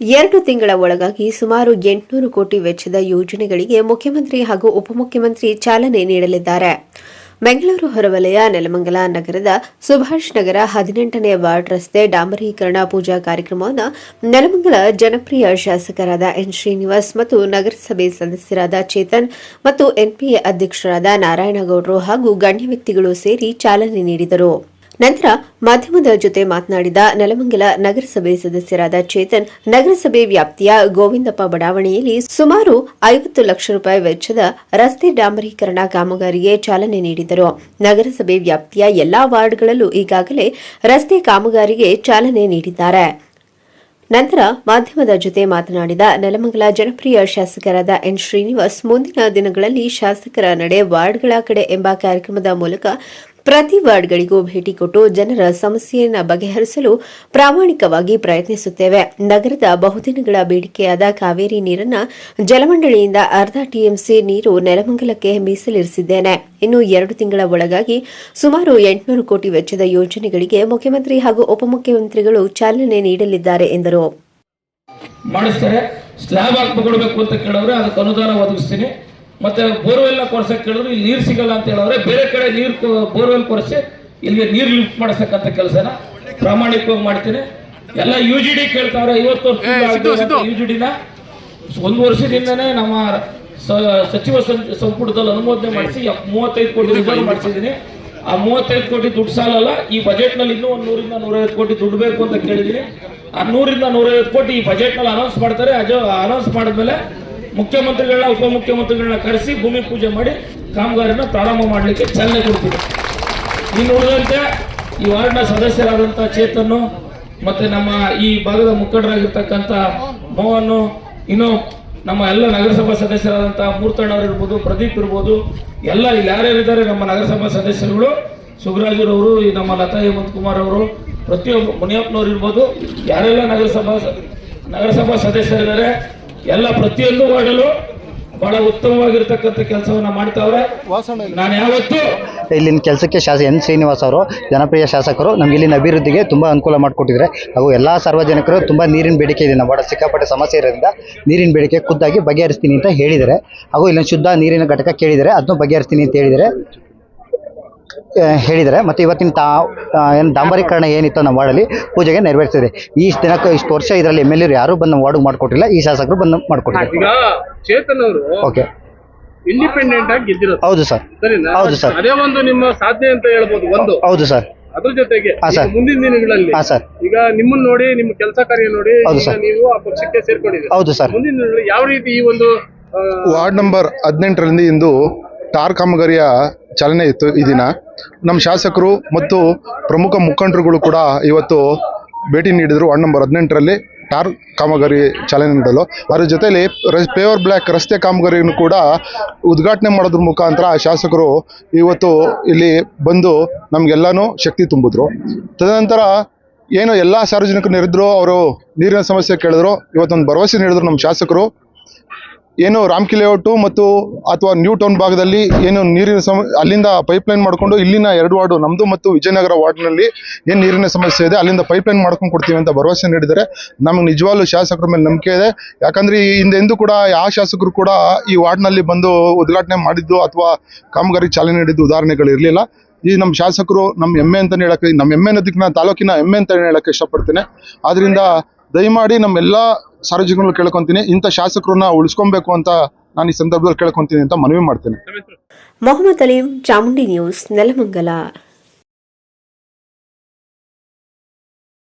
ಎರಡು ತಿಂಗಳ ಒಳಗಾಗಿ ಸುಮಾರು ಎಂಟುನೂರು ಕೋಟಿ ವೆಚ್ಚದ ಯೋಜನೆಗಳಿಗೆ ಮುಖ್ಯಮಂತ್ರಿ ಹಾಗೂ ಉಪಮುಖ್ಯಮಂತ್ರಿ ಚಾಲನೆ ನೀಡಲಿದ್ದಾರೆ. ಬೆಂಗಳೂರು ಹೊರವಲಯ, ನೆಲಮಂಗಲ ನಗರದ ಸುಭಾಷ್ ನಗರ ಹದಿನೆಂಟನೇ ವಾರ್ಡ್ ರಸ್ತೆ ಡಾಂಬರೀಕರಣ ಪೂಜಾ ಕಾರ್ಯಕ್ರಮವನ್ನು ನೆಲಮಂಗಲ ಜನಪ್ರಿಯ ಶಾಸಕರಾದ ಎನ್ ಶ್ರೀನಿವಾಸ್ ಮತ್ತು ನಗರಸಭೆ ಸದಸ್ಯರಾದ ಚೇತನ್ ಮತ್ತು ಎನ್ಪಿಎ ಅಧ್ಯಕ್ಷರಾದ ನಾರಾಯಣಗೌಡರು ಹಾಗೂ ಗಣ್ಯ ವ್ಯಕ್ತಿಗಳು ಸೇರಿ ಚಾಲನೆ ನೀಡಿದರು. ನಂತರ ಮಾಧ್ಯಮದ ಜೊತೆ ಮಾತನಾಡಿದ ನೆಲಮಂಗಲ ನಗರಸಭೆ ಸದಸ್ಯರಾದ ಚೇತನ್, ನಗರಸಭೆ ವ್ಯಾಪ್ತಿಯ ಗೋವಿಂದಪ್ಪ ಬಡಾವಣೆಯಲ್ಲಿ ಸುಮಾರು ಐವತ್ತು ಲಕ್ಷ ರೂಪಾಯಿ ವೆಚ್ಚದ ರಸ್ತೆ ಡಾಂಬರೀಕರಣ ಕಾಮಗಾರಿಗೆ ಚಾಲನೆ ನೀಡಿದರು. ನಗರಸಭೆ ವ್ಯಾಪ್ತಿಯ ಎಲ್ಲಾ ವಾರ್ಡ್ಗಳಲ್ಲೂ ಈಗಾಗಲೇ ರಸ್ತೆ ಕಾಮಗಾರಿಗೆ ಚಾಲನೆ ನೀಡಿದ್ದಾರೆ. ನಂತರ ಮಾಧ್ಯಮದ ಜೊತೆ ಮಾತನಾಡಿದ ನೆಲಮಂಗಲ ಜನಪ್ರಿಯ ಶಾಸಕರಾದ ಎನ್ ಶ್ರೀನಿವಾಸ್, ಮುಂದಿನ ದಿನಗಳಲ್ಲಿ ಶಾಸಕರ ನಡೆ ವಾರ್ಡ್ಗಳ ಕಡೆ ಎಂಬ ಕಾರ್ಯಕ್ರಮದ ಮೂಲಕ ಪ್ರತಿ ವಾರ್ಡ್ಗಳಿಗೂ ಭೇಟಿ ಕೊಟ್ಟು ಜನರ ಸಮಸ್ಯೆಯನ್ನು ಬಗೆಹರಿಸಲು ಪ್ರಾಮಾಣಿಕವಾಗಿ ಪ್ರಯತ್ನಿಸುತ್ತೇವೆ. ನಗರದ ಬಹುದಿನಗಳ ಬೇಡಿಕೆಯಾದ ಕಾವೇರಿ ನೀರನ್ನು ಜಲಮಂಡಳಿಯಿಂದ ಅರ್ಧ ಟಿಎಂಸಿ ನೀರು ನೆಲಮಂಗಲಕ್ಕೆ ಮೀಸಲಿರಿಸಿದ್ದೇನೆ. ಇನ್ನು ಎರಡು ತಿಂಗಳ ಒಳಗಾಗಿ ಸುಮಾರು ಎಂಟುನೂರು ಕೋಟಿ ವೆಚ್ಚದ ಯೋಜನೆಗಳಿಗೆ ಮುಖ್ಯಮಂತ್ರಿ ಹಾಗೂ ಉಪಮುಖ್ಯಮಂತ್ರಿಗಳು ಚಾಲನೆ ನೀಡಲಿದ್ದಾರೆ ಎಂದರು. ಮಾಡಿಸ್ತಾರೆ. ಸ್ಲ್ಯಾಬ್ ಅಂತ ಕೇಳಿದ್ರೆ ಅದಕ್ಕೆ ಅನುದಾನ ಒದಗಿಸ್ತೀನಿ. ಮತ್ತೆ ಬೋರ್ವೆಲ್ ಕೊರ್ಸಕ್ಕೆ ಕೇಳಿದ್ರು ಇಲ್ಲಿ ನೀರು ಸಿಗಲ್ಲ ಅಂತ ಹೇಳಿದ್ರೆ ಬೇರೆ ಕಡೆ ನೀರು ಬೋರ್ವೆಲ್ ಕೊರೆಸಿ ಇಲ್ಲಿಗೆ ನೀರು ಲಿಫ್ಟ್ ಮಾಡಿಸ್ತಕ್ಕಂಥ ಕೆಲಸನ ಪ್ರಾಮಾಣಿಕವಾಗಿ ಮಾಡ್ತೀನಿ. ಎಲ್ಲ ಯು ಜಿ ಡಿ ಕೇಳ್ತಾವ್ರೆ ಐವತ್ತು ವರ್ಷ ಯು ಜಿ ಡಿನ ಒಂದು ವರ್ಷದಿಂದನೇ ನಮ್ಮ ಸ- ಸಚಿವ ಸಂಪುಟದಲ್ಲಿ ಅನುಮೋದನೆ ಮಾಡಿಸಿ ಮೂವತ್ತೈದು ಕೋಟಿ ರೂಪಾಯಿ ಮಾಡಿಸಿದ್ದೀನಿ. ಆ ಮೂವತ್ತೈದು ಕೋಟಿ ದುಡ್ಡು ಸಾಲಲ್ಲ ಈ ಬಜೆಟ್ನಲ್ಲಿ ಇನ್ನೂ ಒಂದು ನೂರಿಂದ ನೂರೈವತ್ತು ಕೋಟಿ ದುಡ್ಡು ಬೇಕು ಅಂತ ಕೇಳಿದೀನಿ ಆ ನೂರಿಂದ ನೂರೈವತ್ತು ಕೋಟಿ ಈ ಬಜೆಟ್ನಲ್ಲಿ ಅನೌನ್ಸ್ ಮಾಡ್ತಾರೆ ಅಜ ಅನೌನ್ಸ್ ಮಾಡಿದ್ಮೇಲೆ ಮುಖ್ಯಮಂತ್ರಿಗಳನ್ನ, ಉಪಮುಖ್ಯಮಂತ್ರಿಗಳನ್ನ ಕರೆಸಿ ಭೂಮಿ ಪೂಜೆ ಮಾಡಿ ಕಾಮಗಾರಿನ ಪ್ರಾರಂಭ ಮಾಡಲಿಕ್ಕೆ ಚಾಲನೆ ಕೊಡ್ತೀವಿ. ಇನ್ನು ಉಳಿದಂತೆ ಈ ವಾರ್ಡ್ನ ಸದಸ್ಯರಾದಂಥ ಚೇತನ್ನು ಮತ್ತೆ ನಮ್ಮ ಈ ಭಾಗದ ಮುಖಂಡರಾಗಿರ್ತಕ್ಕಂಥ ಮೋಹನ್ ಇನ್ನು ನಮ್ಮ ಎಲ್ಲ ನಗರಸಭಾ ಸದಸ್ಯರಾದಂಥ ಮೂರ್ತಣ್ಣವ್ರು ಇರ್ಬೋದು, ಪ್ರದೀಪ್ ಇರ್ಬೋದು, ಎಲ್ಲ ಇಲ್ಲಿ ಯಾರ್ಯಾರಿದ್ದಾರೆ ನಮ್ಮ ನಗರಸಭಾ ಸದಸ್ಯರುಗಳು ಸುಬ್ರಾಜರವರು ಈ ನಮ್ಮ ಲತಾ ಹೇಮಂತ್ ಕುಮಾರ್ ಅವರು, ಪ್ರತಿಯೊಬ್ಬ ಮುನಿಯಪ್ಪನವ್ರು ಇರ್ಬೋದು, ಯಾರೆಲ್ಲ ನಗರಸಭಾ ನಗರಸಭಾ ಸದಸ್ಯರಿದ್ದಾರೆ ಎಲ್ಲ ಪ್ರತಿಯೊಂದು ವಾರ್ಡಲ್ಲೂ ಬಹಳ ಉತ್ತಮವಾಗಿರ್ತಕ್ಕಂಥ ಕೆಲಸವನ್ನ ಮಾಡ್ತಾವ್ರೆ. ನಾನು ಯಾವತ್ತು ಇಲ್ಲಿನ ಕೆಲಸಕ್ಕೆ ಶಾಸಕ ಎನ್ ಶ್ರೀನಿವಾಸ್ ಅವರು ಜನಪ್ರಿಯ ಶಾಸಕರು ನಮ್ಗೆ ಇಲ್ಲಿನ ಅಭಿವೃದ್ಧಿಗೆ ತುಂಬ ಅನುಕೂಲ ಮಾಡಿಕೊಟ್ಟಿದ್ದಾರೆ. ಹಾಗೂ ಎಲ್ಲ ಸಾರ್ವಜನಿಕರು ತುಂಬ ನೀರಿನ ಬೇಡಿಕೆ ಇದೆ. ನಮ್ಮ ಸಿಕ್ಕಾಪಟ್ಟೆ ಸಮಸ್ಯೆ ಇರೋದ್ರಿಂದ ನೀರಿನ ಬೇಡಿಕೆ ಖುದ್ದಾಗಿ ಬಗೆಹರಿಸ್ತೀನಿ ಅಂತ ಹೇಳಿದರೆ ಹಾಗೂ ಇಲ್ಲಿನ ಶುದ್ಧ ನೀರಿನ ಘಟಕ ಕೇಳಿದರೆ ಅದನ್ನು ಬಗೆಹರಿಸ್ತೀನಿ ಅಂತ ಹೇಳಿದ್ದಾರೆ. ಆ, ಹೇಳಿದ್ದಾರೆ. ಮತ್ತು ಇವತ್ತಿನ ತಾ ಏನು ಡಾಂಬರೀಕರಣ ಏನಿತ್ತು ನಮ್ಮ ವಾರ್ಡಲ್ಲಿ ಪೂಜೆಗೆ ನೆರವೇರಿಸಿದೆ. ಈ ದಿನಕ್ಕೆ ಇಷ್ಟು ವರ್ಷ ಇದರಲ್ಲಿ ಎಂ ಎಲ್ ಎರು ಯಾರೂ ಬಂದು ವಾರ್ಡ್ ಮಾಡಿಕೊಟ್ಟಿಲ್ಲ ಈ ಶಾಸಕರು ಬಂದು ಮಾಡಿಕೊಟ್ಟಿಲ್ಲ ಈಗ ಚೇತನ್ ಅವರು ಓಕೆ. ಇಂಡಿಪೆಂಡೆಂಟ್ ಆಗಿ ಗೆದ್ದಿರೋದು. ಹೌದು ಸರ್. ಸರಿನಾ? ಹೌದು ಸರ್. ಅದೇ ಒಂದು ನಿಮ್ಮ ಸಾಧನೆ ಅಂತ ಹೇಳ್ಬೋದು ಒಂದು. ಹೌದು ಸರ್. ಅದ್ರ ಜೊತೆಗೆ ಹಾ, ಈಗ ಸರ್. ಮುಂದಿನ ದಿನಗಳಲ್ಲಿ ಹಾಂ ಸರ್. ಈಗ ನಿಮ್ಮನ್ನ ನೋಡಿ ನಿಮ್ಮ ಕೆಲಸ ಕಾರ್ಯ ನೋಡಿ ಹೌದು, ಈಗ ಸರ್. ನೀವು ಆ ಪಕ್ಷಕ್ಕೆ ಸೇರ್ಕೊಂಡಿದ್ದೀರಿ. ಹೌದು ಸರ್. ಮುಂದಿನ ದಿನಗಳಲ್ಲಿ ಯಾವ ರೀತಿ ಈ ಒಂದು ಆ, ವಾರ್ಡ್ ನಂಬರ್ ಹದಿನೆಂಟರಲ್ಲಿ ಇಂದು ಟಾರ್ ಕಾಮಗಾರಿಯ ಚಾಲನೆ ಇತ್ತು ಈ ದಿನ. ನಮ್ಮ ಶಾಸಕರು ಮತ್ತು ಪ್ರಮುಖ ಮುಖಂಡರುಗಳು ಕೂಡ ಇವತ್ತು ಭೇಟಿ ನೀಡಿದರು. ವಾರ್ಡ್ ನಂಬರ್ ಹದಿನೆಂಟರಲ್ಲಿ ಟಾರ್ ಕಾಮಗಾರಿ ಚಾಲನೆ ನೀಡಲು ಅದರ ಜೊತೆಯಲ್ಲಿ ಪೇವರ್ ಬ್ಲ್ಯಾಕ್ ರಸ್ತೆ ಕಾಮಗಾರಿಯನ್ನು ಕೂಡ ಉದ್ಘಾಟನೆ ಮಾಡೋದ್ರ ಮುಖಾಂತರ ಶಾಸಕರು ಇವತ್ತು ಇಲ್ಲಿ ಬಂದು ನಮಗೆಲ್ಲನೂ ಶಕ್ತಿ ತುಂಬಿದ್ರು. ತದನಂತರ ಏನು ಎಲ್ಲ ಸಾರ್ವಜನಿಕರು ನೆರೆದ್ರು, ಅವರು ನೀರಿನ ಸಮಸ್ಯೆ ಕೇಳಿದ್ರು, ಇವತ್ತೊಂದು ಭರವಸೆ ನೀಡಿದ್ರು ನಮ್ಮ ಶಾಸಕರು. ಏನು ರಾಮ್ಕಿ ಲೇಔಟು ಮತ್ತು ಅಥವಾ ನ್ಯೂ ಟೌನ್ ಭಾಗದಲ್ಲಿ ಏನು ನೀರಿನ ಸಮ, ಅಲ್ಲಿಂದ ಪೈಪ್ಲೈನ್ ಮಾಡಿಕೊಂಡು ಇಲ್ಲಿನ ಎರಡು ವಾರ್ಡು ನಮ್ಮದು ಮತ್ತು ವಿಜಯನಗರ ವಾರ್ಡ್ನಲ್ಲಿ ಏನು ನೀರಿನ ಸಮಸ್ಯೆ ಇದೆ, ಅಲ್ಲಿಂದ ಪೈಪ್ಲೈನ್ ಮಾಡ್ಕೊಂಡು ಕೊಡ್ತೀವಿ ಅಂತ ಭರವಸೆ ನೀಡಿದರೆ ನಮಗೆ ನಿಜವಾಗ್ಲೂ ಶಾಸಕರ ಮೇಲೆ ನಂಬಿಕೆ ಇದೆ. ಯಾಕಂದ್ರೆ ಈ ಹಿಂದೆ ಎಂದೂ ಕೂಡ ಯಾವ ಶಾಸಕರು ಕೂಡ ಈ ವಾರ್ಡ್ನಲ್ಲಿ ಬಂದು ಉದ್ಘಾಟನೆ ಮಾಡಿದ್ದು ಅಥವಾ ಕಾಮಗಾರಿ ಚಾಲನೆ ನೀಡಿದ್ದು ಉದಾಹರಣೆಗಳು ಇರಲಿಲ್ಲ. ಈ ನಮ್ಮ ಶಾಸಕರು ನಮ್ಮ ಹೆಮ್ಮೆ ಅಂತಲೇ ಹೇಳಕ್ಕೆ, ನಮ್ಮ ಹೆಮ್ಮೆ ಅನ್ನೋದಕ್ಕೆ ನಾನು ತಾಲೂಕಿನ ಹೆಮ್ಮೆ ಅಂತಲೇ ಹೇಳಕ್ಕೆ ಇಷ್ಟಪಡ್ತೇನೆ. ಆದ್ರಿಂದ ದಯಮಾಡಿ ನಮ್ಮೆಲ್ಲ ಸಾರ್ವಜನಿಕರು ಕೇಳ್ಕೊಂತೀನಿ, ಇಂಥ ಶಾಸಕರನ್ನ ಉಳಿಸ್ಕೊಬೇಕು ಅಂತ ನಾನು ಈ ಸಂದರ್ಭದಲ್ಲಿ ಕೇಳ್ಕೊಂತೀನಿ ಅಂತ ಮನವಿ ಮಾಡ್ತೇನೆ. ಮೊಹಮ್ಮದ್ ಅಲೀಂ, ಚಾಮುಂಡಿ ನ್ಯೂಸ್, ನೆಲಮಂಗಲ.